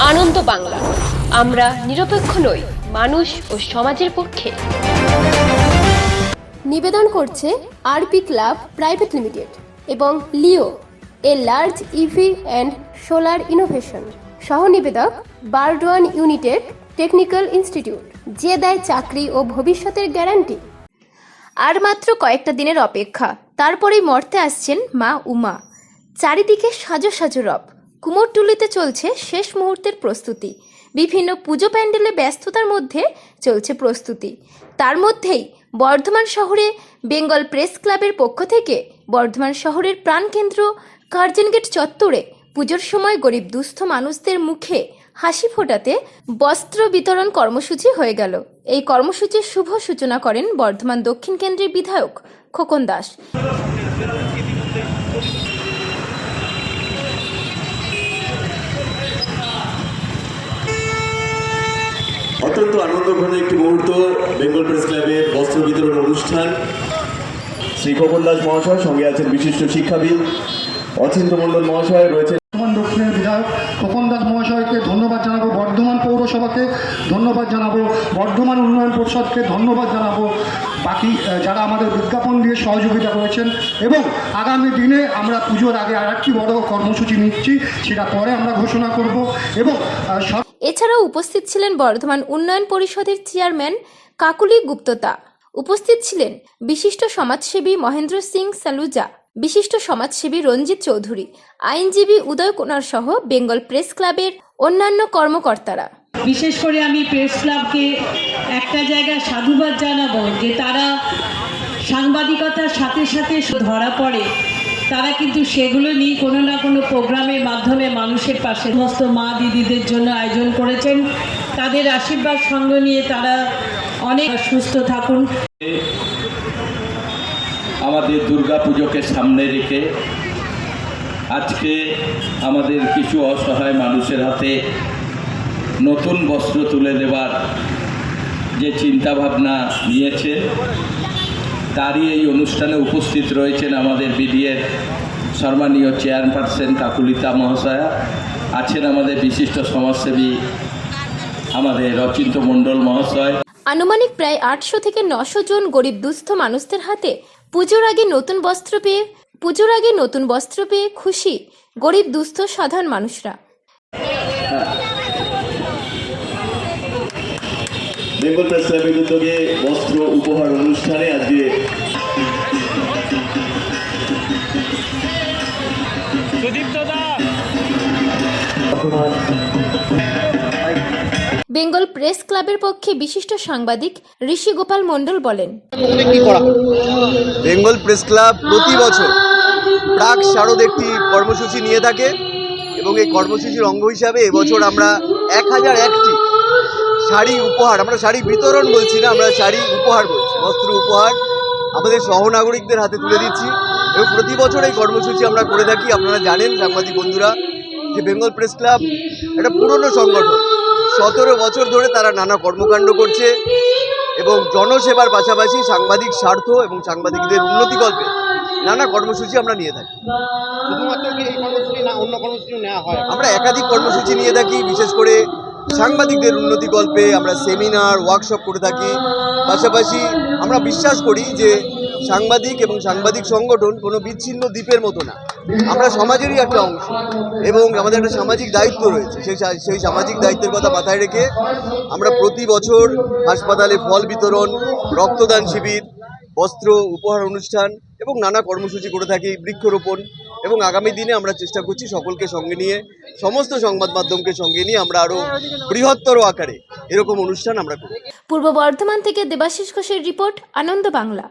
আনন্দ বাংলা। আমরা নিরপেক্ষ নই মানুষ ও সমাজের পক্ষে। নিবেদন করছে আরপি ক্লাব প্রাইভেট লিমিটেড এবং Leo A large EV and solar innovation. সহ নিবেদক বারডোয়ান ইউনিটেড টেকনিক্যাল ইনস্টিটিউট যে দেয় চাকরি ও ভবিষ্যতের গ্যারান্টি। আর মাত্র কয়েকটা দিনের অপেক্ষা তারপরেই মর্তে আসছেন মা উমা। চারিদিকে সাজো সাজো রব। কুমোরটুলিতে চলছে শেষ মুহূর্তের প্রস্তুতি। বিভিন্ন পুজো প্যান্ডেলে ব্যস্ততার মধ্যে চলছে প্রস্তুতি। তার মধ্যেই বর্ধমান শহরে বেঙ্গল প্রেস ক্লাবের পক্ষ থেকে বর্ধমান শহরের প্রাণকেন্দ্র কার্জন গেট চত্বরে পুজোর সময় গরিব দুস্থ মানুষদের মুখে হাসি ফোটাতে বস্ত্র বিতরণ কর্মসূচি হয়ে গেল। এই কর্মসূচির শুভ সূচনা করেন বর্ধমান দক্ষিণ কেন্দ্রের বিধায়ক খোকন দাস। আনন্দঘন একটি মুহূর্ত বেঙ্গল প্রেস ক্লাবের বস্ত্র বিতরণ অনুষ্ঠান। শ্রী খোকন দাস মহাশয়, সঙ্গে আছেন বিশিষ্ট শিক্ষাবিদ অচিন্ত মণ্ডল মহাশয়, রয়েছেন দক্ষিণের বিধায়ক খোকন দাস মহাশয়কে ধন্যবাদ জানাব বর্ধমান পৌরসভাকে, ধন্যবাদ জানাব বর্ধমান উন্নয়ন পরিষদকে, ধন্যবাদ জানাব বাকি যারা আমাদের বিজ্ঞাপন দিয়ে সহযোগিতা করেছেন। এবং আগামী দিনে আমরা পুজোর আগে আর একটি বড় কর্মসূচি নিচ্ছি, সেটা পরে আমরা ঘোষণা করব। এবং এছাড়াও উপস্থিত ছিলেন বর্ধমান উন্নয়ন পরিষদের চেয়ারম্যান কাকুলি গুপ্ততা। উপস্থিত ছিলেন বিশিষ্ট সমাজসেবী মহেন্দ্র সিং সালুজা। বিশিষ্ট সমাজসেবী রঞ্জিত চৌধুরী, আইনজীবী উদয় কুমার সহ বেঙ্গল প্রেস ক্লাবের অন্যান্য কর্মকর্তারা। বিশেষ করে আমি প্রেস ক্লাবকে একটা জায়গায় সাধুবাদ জানাব যে তারা সাংবাদিকতার সাথে সাথে ধরা পড়ে, তারা কিন্তু সেগুলো নিয়ে কোনো না কোনো প্রোগ্রামের মাধ্যমে মানুষের পাশে সমস্ত মা দিদিদের জন্য আয়োজন করেছেন। তাদের আশীর্বাদ সঙ্গ নিয়ে তারা অনেক সুস্থ থাকুন। আমাদের দুর্গা পুজোকে সামনে রেখে আজকে আমাদের কিছু অসহায় মানুষের হাতে নতুন বস্ত্র তুলে দেবার যে চিন্তাভাবনা নিয়েছে, তারই এই অনুষ্ঠানে উপস্থিত রয়েছেন আমাদের বিডিএর সম্মানীয় চেয়ারপারসন কাকুলিতা মহাশয়া, আছেন আমাদের বিশিষ্ট সমাজসেবী আমাদের অচিন্ত মণ্ডল মহাশয়। আনুমানিক প্রায় আটশো থেকে নশো জন গরিব দুস্থ মানুষদের হাতে পুজোর আগে নতুন বস্ত্র পেয়ে, পুজোর আগে নতুন বস্ত্র পেয়ে খুশি গরিব, দুস্থ, সাধারণ মানুষরা। বেঙ্গল প্রেস ক্লাবের উদ্যোগে বস্ত্র উপহার অনুষ্ঠানে আজকে বেঙ্গল প্রেস ক্লাবের পক্ষে বিশিষ্ট সাংবাদিক ঋষি গোপাল মণ্ডল বলেন বেঙ্গল প্রেস ক্লাব প্রতি বছর প্রাক শারদ একটি কর্মসূচি নিয়ে থাকে এবং এই কর্মসূচির অঙ্গ হিসাবে এবছর আমরা এক হাজার একটি শাড়ি উপহার আমরা শাড়ি বিতরণ বলছি না আমরা শাড়ি উপহার বলছি বস্ত্র উপহার আমাদের সহনাগরিকদের হাতে তুলে দিচ্ছি এবং প্রতি বছর এই কর্মসূচি আমরা করে থাকি। আপনারা জানেন সাংবাদিক বন্ধুরা যে বেঙ্গল প্রেস ক্লাব একটা পুরনো সংগঠন। সতেরো বছর ধরে তারা নানা কর্মকাণ্ড করছে এবং জনসেবার পাশাপাশি সাংবাদিক স্বার্থ এবং সাংবাদিকদের উন্নতি গল্পে নানা কর্মসূচি আমরা নিয়ে থাকি। শুধুমাত্র এই কর্মসূচি না অন্য কর্মসূচিও নেওয়া হয়? আমরা একাধিক কর্মসূচি নিয়ে থাকি বিশেষ করে সাংবাদিকদের উন্নতি গল্পে আমরা সেমিনার ওয়ার্কশপ করে থাকি। পাশাপাশি আমরা বিশ্বাস করি যে সাংবাদিক এবং সাংবাদিক সংগঠন কোনো বিচ্ছিন্ন দ্বীপের মতো না। আমরা সমাজেরই একটা অংশ এবং আমাদের একটা সামাজিক দায়িত্ব রয়েছে। সেই সেই সামাজিক দায়িত্বের কথা মাথায় রেখে আমরা প্রতি বছর হাসপাতালে ফল বিতরণ, রক্তদান শিবির, বস্ত্র উপহার অনুষ্ঠান এবং নানা কর্মসূচি করে থাকি বৃক্ষরোপণ এবং আগামী দিনে আমরা চেষ্টা করছি সকলকে সঙ্গে নিয়ে, সমস্ত সংবাদ মাধ্যমকে সঙ্গে নিয়ে আমরা আরও বৃহত্তর আকারে এরকম অনুষ্ঠান আমরা করি পূর্ব বর্ধমান থেকে দেবাশিস ঘোষের রিপোর্ট, আনন্দ বাংলা।